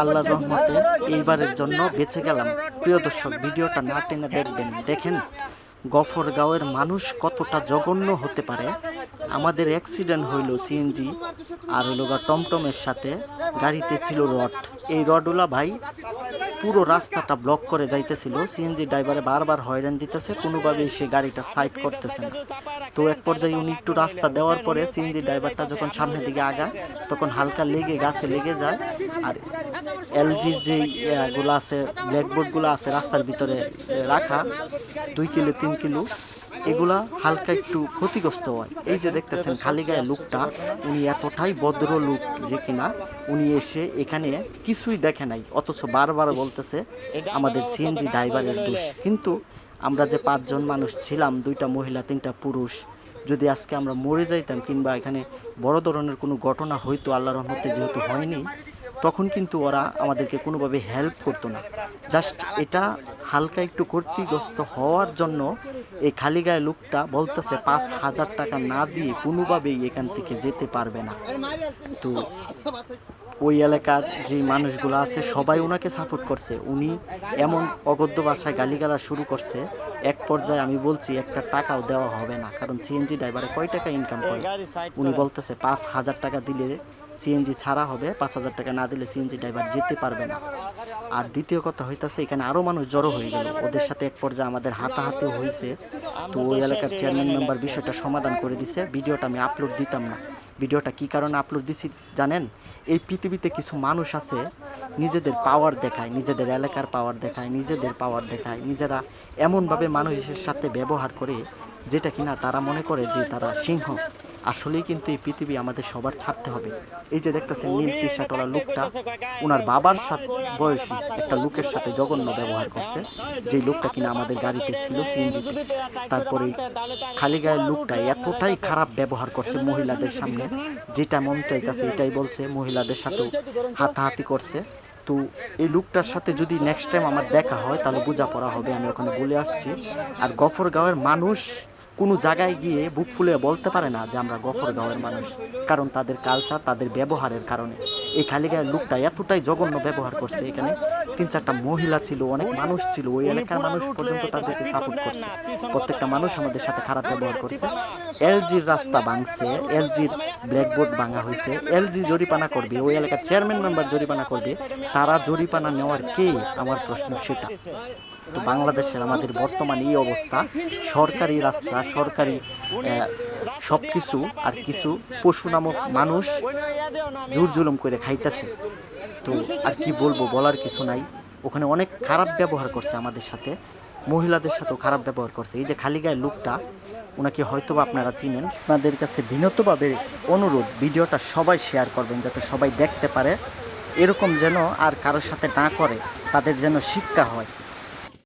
আল্লাহর রহমতে এইবারের জন্য বেঁচে গেলাম। প্রিয় দর্শক, ভিডিওটা না টেনে দেখবেন। দেখেন, গফরগাঁওয়ের মানুষ কতটা জঘন্য হতে পারে। আমাদের অ্যাক্সিডেন্ট হইল সিএনজি আর হইল গা টমটমের সাথে গাড়িতে ছিল রড। এই রডগুলা ভাই পুরো রাস্তাটা ব্লক করে যাইতেছিল। সিএনজি ড্রাইভারে বারবার হয়রান দিতেছে, কোনোভাবেই সে গাড়িটা সাইড করতেছে না। তো এক পর্যায়ে উনি একটু রাস্তা দেওয়ার পরে সিএনজি ড্রাইভারটা যখন সামনের দিকে আগায় তখন হালকা লেগে গাছে লেগে যায় আর এলজির যে গুলো আছে ব্ল্যাকবোর্ডগুলো আছে রাস্তার ভিতরে রাখা, দুই কিলো, তিন কিলো এগুলা হালকা একটু ক্ষতিগ্রস্ত হয়। এই যে দেখতেছেন খালি গায়ে লোকটা, উনি এতটাই ভদ্র লোক যে কিনা উনি এসে এখানে কিছুই দেখে নাই, অথচ বারবার বলতেছে আমাদের সিএনজি ড্রাইভারের দোষ। কিন্তু আমরা যে পাঁচজন মানুষ ছিলাম, দুইটা মহিলা, তিনটা পুরুষ, যদি আজকে আমরা মরে যাইতাম কিংবা এখানে বড় ধরনের কোনো ঘটনা হয়তো আল্লাহ রহমতে যেহেতু হয়নি, তখন কিন্তু ওরা আমাদেরকে কোনোভাবে হেল্প করতো না। জাস্ট এটা হালকা একটু ক্ষতিগ্রস্ত হওয়ার জন্য এই খালি গায়ে লোকটা বলতেছে পাঁচ হাজার টাকা না দিয়ে কোনোভাবেই এখান থেকে যেতে পারবে না। তো ওই এলাকার যে মানুষগুলো আছে সবাই ওনাকে সাপোর্ট করছে। উনি এমন অগদ্য ভাষায় গালিগালা শুরু করছে এক পর্যায়ে আমি বলছি একটা টাকাও দেওয়া হবে না কারণ সিএনজি ড্রাইভারে কয় টাকা ইনকাম করে? উনি বলতেছে পাঁচ হাজার টাকা দিলে সিএনজি ছাড়া হবে, পাঁচ হাজার টাকা না দিলে সিএনজি ড্রাইভার যেতে পারবে না। আর দ্বিতীয় কথা হইতাছে, এখানে আরও মানুষ জড়ো হয়ে গেল। ওদের সাথে এক পর্যায়ে আমাদের হাতাহাতি হয়েছে তো ওই এলাকার চেয়ারম্যান মেম্বার বিষয়টা সমাধান করে দিছে। ভিডিওটা আমি আপলোড দিতাম না। ভিডিওটা কি কারণে আপলোড দিছি জানেন? এই পৃথিবীতে কিছু মানুষ আছে, নিজেদের পাওয়ার দেখায়, নিজেদের এলাকার পাওয়ার দেখায়, নিজেদের পাওয়ার দেখায়। নিজেরা এমনভাবে মানুষের সাথে ব্যবহার করে, যেটা কিনা তারা মনে করে যে তারা সিংহ। আসলেই কিন্তু এই পৃথিবী আমাদের সবার ছাড়তে হবে। এই যে দেখতেছেন নীল টি লোকটা ওনার বাবার সাথে বয়সী একটা লোকের সাথে জঘন্য ব্যবহার করছে। যে লোকটা কিনা আমাদের গাড়িতে ছিল, সিএনজিতে। তারপরে খালি গায়ের লোকটা এতটাই খারাপ ব্যবহার করছে মহিলাদের সামনে। যেটা মন চাইতেছে, এটাই বলছে, মহিলাদের সাথেও হাতাহাতি করছে। তো এই লোকটার সাথে যদি নেক্সট টাইম আমার দেখা হয়, তাহলে বোঝাপড়া হবে, আমি ওখানে বলে আসছি। আর গফরগাঁওয়ের মানুষ কোনো জায়গায় গিয়ে বুক ফুলে বলতে পারে না যে আমরা গফরগাঁওয়ের মানুষ, কারণ তাদের কালচার তাদের ব্যবহারের কারণে। এই খালিগায়ের লোকটা এতটাই জঘন্য ব্যবহার করছে এখানে। তিন চারটা মহিলা ছিল অনেক মানুষ ছিল ওই এলাকার মানুষ পর্যন্ত তাদেরকে সাপোর্ট করছে। প্রত্যেকটা মানুষ আমাদের সাথে খারাপ ব্যবহার করছে। এলজির রাস্তা ভাঙছে এলজির ব্ল্যাকবোর্ড ভাঙা হয়েছে এলজি জরিপানা করবে ওই এলাকার চেয়ারম্যান মেম্বার জরিপানা করবে তারা জরিপানা নেওয়ার কে? আমার প্রশ্ন সেটা। তো বাংলাদেশের আমাদের বর্তমান এই অবস্থা সরকারি রাস্তা সরকারি সব কিছু আর কিছু পশু নামক মানুষ জোর জুলুম করে খাইতেছে। তো আর কি বলব, বলার কিছু নাই। ওখানে অনেক খারাপ ব্যবহার করছে আমাদের সাথে। মহিলাদের সাথেও খারাপ ব্যবহার করছে। এই যে খালি গায়ে লোকটা, ওনাকে হয়তো আপনারা চিনেন। আপনাদের কাছে বিনতভাবে অনুরোধ, ভিডিওটা সবাই শেয়ার করবেন যাতে সবাই দেখতে পারে। এরকম যেন আর কারোর সাথে না করে, তাদের যেন শিক্ষা হয়।